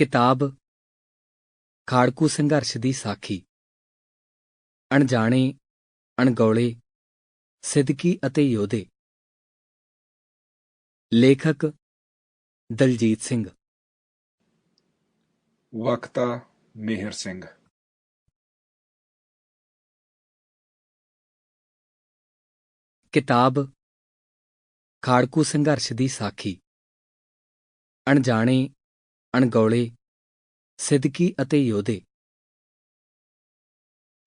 ਕਿਤਾਬ। ਖਾੜਕੂ ਸੰਘਰਸ਼ ਦੀ ਸਾਖੀ। ਅਣਜਾਣੇ ਅਣਗੌਲੇ ਸਿੱਦਕੀ ਅਤੇ ਯੋਧੇ। ਲੇਖਕ ਦਲਜੀਤ ਸਿੰਘ। ਵਕਤਾ ਮਿਹਰ ਸਿੰਘ। ਕਿਤਾਬ। ਖਾੜਕੂ ਸੰਘਰਸ਼ ਦੀ ਸਾਖੀ। ਅਣਜਾਣੇ ਅਣਗੌਲੇ, ਸਿੱਦਕੀ ਅਤੇ ਯੋਧੇ।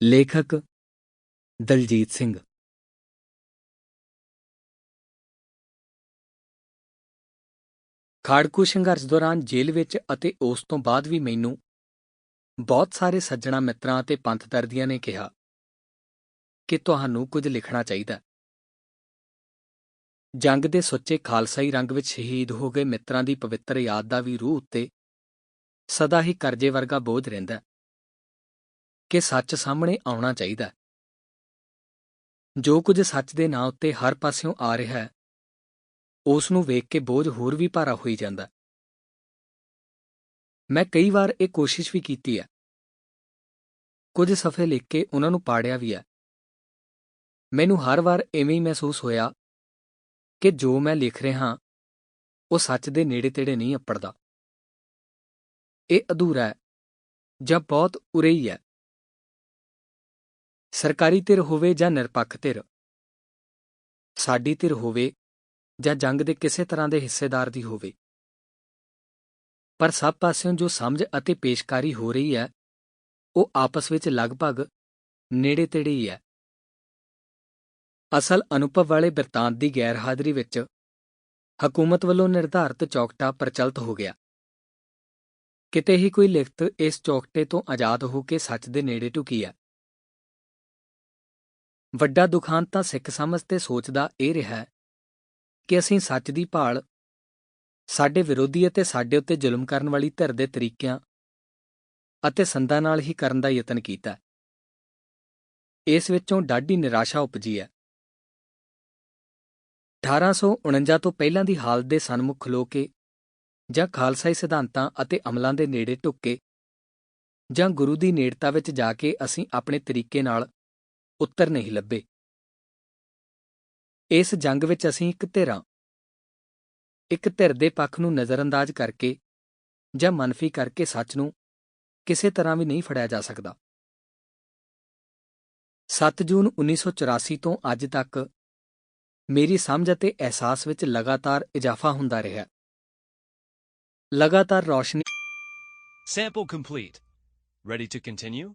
ਲੇਖਕ ਦਲਜੀਤ ਸਿੰਘ। ਖਾੜਕੂ ਸੰਘਰਸ਼ ਦੌਰਾਨ ਜੇਲ੍ਹ ਵਿੱਚ ਅਤੇ ਉਸ ਤੋਂ ਬਾਅਦ ਵੀ ਮੈਨੂੰ ਬਹੁਤ ਸਾਰੇ ਸੱਜਣਾ ਮਿੱਤਰਾਂ ਅਤੇ ਪੰਥਦਰਦੀਆਂ ਨੇ ਕਿਹਾ ਕਿ ਤੁਹਾਨੂੰ ਕੁਝ ਲਿਖਣਾ ਚਾਹੀਦਾ। ਜੰਗ ਦੇ ਸੁੱਚੇ ਖਾਲਸਾਈ ਰੰਗ ਵਿੱਚ ਸ਼ਹੀਦ ਹੋ ਗਏ ਮਿੱਤਰਾਂ ਦੀ ਪਵਿੱਤਰ ਯਾਦ ਦਾ ਵੀ ਰੂਹ ਉੱਤੇ ਸਦਾ ਹੀ ਕਰਜ਼ੇ ਵਰਗਾ ਬੋਝ ਰਹਿੰਦਾ ਕਿ ਸੱਚ ਸਾਹਮਣੇ ਆਉਣਾ ਚਾਹੀਦਾ ਜੋ ਕੁਝ ਸੱਚ ਦੇ ਨਾਂ ਉੱਤੇ ਹਰ ਪਾਸਿਓਂ ਆ ਰਿਹਾ ਹੈ, ਉਸ ਨੂੰ ਵੇਖ ਕੇ ਬੋਝ ਹੋਰ ਵੀ ਭਾਰਾ ਹੋਈ ਜਾਂਦਾ ਮੈਂ ਕਈ ਵਾਰ ਇਹ ਕੋਸ਼ਿਸ਼ ਵੀ ਕੀਤੀ ਹੈ। ਕੁਝ ਸਫ਼ੇ ਲਿਖ ਕੇ ਉਹਨਾਂ ਨੂੰ ਪਾੜਿਆ ਵੀ ਹੈ। ਮੈਨੂੰ ਹਰ ਵਾਰ ਐਵੇਂ ਹੀ ਮਹਿਸੂਸ ਹੋਇਆ ਕਿ ਜੋ ਮੈਂ ਲਿਖ ਰਿਹਾ ਉਹ ਸੱਚ ਦੇ ਨੇੜੇ ਤੇੜੇ ਨਹੀਂ ਅੱਪੜਦਾ। ਇਹ ਅਧੂਰਾ ਹੈ, ਜਾਂ ਬਹੁਤ ਉਰੇ ਹੀ ਹੈ। ਸਰਕਾਰੀ ਧਿਰ ਹੋਵੇ ਜਾਂ ਨਿਰਪੱਖ ਧਿਰ, ਸਾਡੀ ਧਿਰ ਹੋਵੇ ਜਾਂ ਜੰਗ ਦੇ ਕਿਸੇ ਤਰ੍ਹਾਂ ਦੇ ਹਿੱਸੇਦਾਰ ਦੀ ਹੋਵੇ। ਪਰ ਸਭ ਪਾਸਿਓਂ ਜੋ ਸਮਝ ਅਤੇ ਪੇਸ਼ਕਾਰੀ ਹੋ ਰਹੀ ਹੈ, ਉਹ ਆਪਸ ਵਿੱਚ ਲਗਭਗ ਨੇੜੇ ਤੇੜੇ ਹੀ ਹੈ। ਅਸਲ ਅਨੁਭਵ ਵਾਲੇ ਬਿਰਤਾਂਤ ਦੀ ਗੈਰਹਾਜ਼ਰੀ ਵਿੱਚ ਹਕੂਮਤ ਵੱਲੋਂ ਨਿਰਧਾਰਤ ਚੌਕਟਾ ਪ੍ਰਚਲਿਤ ਹੋ ਗਿਆ। ਕਿਤੇ ਹੀ ਕੋਈ ਲਿਖਤ ਇਸ ਚੌਕਟੇ ਤੋਂ ਆਜ਼ਾਦ ਹੋ ਕੇ ਸੱਚ ਦੇ ਨੇੜੇ ਢੁਕੀ ਹੈ। ਵੱਡਾ ਦੁਖਾਂਤ ਤਾਂ ਸਿੱਖ ਸਮਝ ਤੇ ਸੋਚਦਾ ਇਹ ਰਿਹਾ ਕਿ ਅਸੀਂ ਸੱਚ ਦੀ ਭਾਲ ਸਾਡੇ ਵਿਰੋਧੀ ਅਤੇ ਸਾਡੇ ਉੱਤੇ ਜ਼ੁਲਮ ਕਰਨ ਵਾਲੀ ਧਿਰ ਦੇ ਤਰੀਕਿਆਂ ਅਤੇ ਸੰਦਾਂ ਨਾਲ ਹੀ ਕਰਨ ਦਾ ਯਤਨ ਕੀਤਾ ਇਸ ਵਿੱਚੋਂ ਡਾਢੀ ਨਿਰਾਸ਼ਾ ਉਪਜੀ ਹੈ। 1849 ਤੋਂ ਪਹਿਲਾਂ ਦੀ ਹਾਲਤ ਦੇ ਸਨਮੁਖ ਖਲੋ ਕੇ ਜਾਂ ਖਾਲਸਾਈ ਸਿਧਾਂਤਾਂ ਅਤੇ ਅਮਲਾਂ ਦੇ ਨੇੜੇ ਢੁੱਕ ਕੇ ਜਾਂ ਗੁਰੂ ਦੀ ਨੇੜਤਾ ਵਿੱਚ ਜਾ ਕੇ ਅਸੀਂ ਆਪਣੇ ਤਰੀਕੇ ਨਾਲ ਉੱਤਰ ਨਹੀਂ ਲੱਭੇ। ਇਸ ਜੰਗ ਵਿੱਚ ਅਸੀਂ ਇੱਕ ਧਿਰਾਂ ਇੱਕ ਧਿਰ ਦੇ ਪੱਖ ਨੂੰ ਨਜ਼ਰਅੰਦਾਜ਼ ਕਰਕੇ ਜਾਂ ਮਨਫੀ ਕਰਕੇ ਸੱਚ ਨੂੰ ਕਿਸੇ ਤਰ੍ਹਾਂ ਵੀ ਨਹੀਂ ਫੜਿਆ ਜਾ ਸਕਦਾ। 7 ਜੂਨ 1984 ਤੋਂ ਅੱਜ ਤੱਕ ਮੇਰੀ ਸਮਝ ਅਤੇ ਅਹਿਸਾਸ ਵਿੱਚ ਲਗਾਤਾਰ ਇਜ਼ਾਫਾ ਹੁੰਦਾ ਰਿਹਾ ਲਗਾਤਾਰ ਰੌਸ਼ਨੀ Sample complete. Ready to continue?